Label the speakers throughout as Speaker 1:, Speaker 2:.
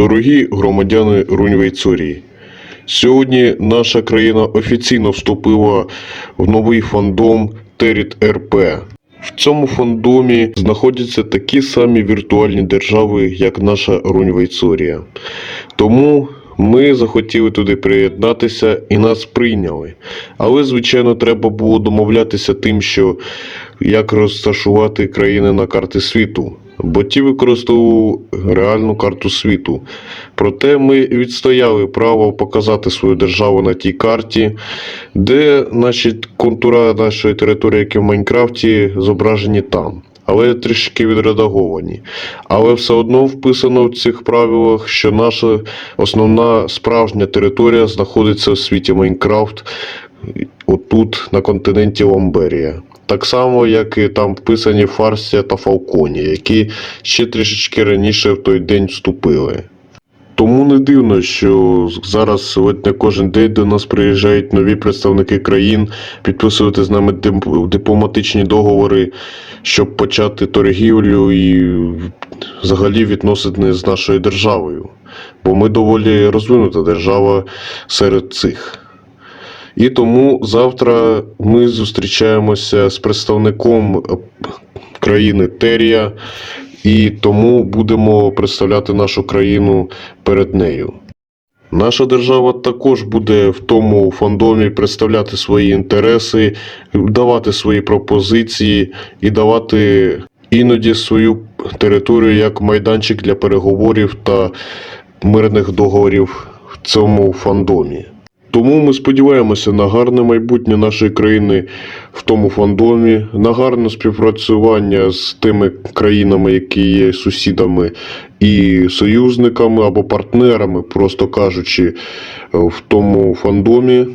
Speaker 1: Дорогі громадяни Рунь-Вейцорії, сьогодні наша країна офіційно вступила в новий фандом Теріт РП. В цьому фандомі знаходяться такі самі віртуальні держави, як наша Рунь-Вейцорія. Тому ми захотіли туди приєднатися і нас прийняли. Але, звичайно, треба було домовлятися тим, що як розташувати країни на карти світу. Бо ті використовували реальну карту світу. Проте ми відстояли право показати свою державу на тій карті, де наші контура нашої території, які в Майнкрафті, зображені там. Але трішки відредаговані. Але все одно вписано в цих правилах, що наша основна справжня територія знаходиться в світі Майнкрафт, отут на континенті Ламберія. Так само, як і там вписані Фарсія та Фалконі, які ще трішечки раніше в той день вступили. Тому не дивно, що зараз ледь не кожен день до нас приїжджають нові представники країн підписувати з нами дипломатичні договори, щоб почати торгівлю і взагалі відносини з нашою державою. Бо ми доволі розвинута держава серед цих. І тому завтра ми зустрічаємося з представником е, країни Терія, і тому будемо представляти нашу країну перед нею. Наша держава також буде в тому фандомі представляти свої інтереси, давати свої пропозиції і давати іноді свою територію як майданчик для переговорів та мирних договорів в цьому фандомі. Тому ми сподіваємося на гарне майбутнє нашої країни в тому фандомі, на гарне співпрацювання з тими країнами, які є сусідами і союзниками або партнерами, просто кажучи, в тому фандомі.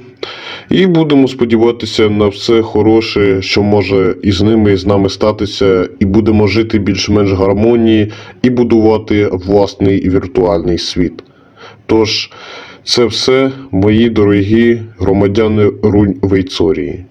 Speaker 1: І будемо сподіватися на все хороше, що може і з ними, і з нами статися, і будемо жити більш-менш гармонії і будувати власний віртуальний світ. Тож, це все, мої дорогі громадяни Рунь Вейцорії.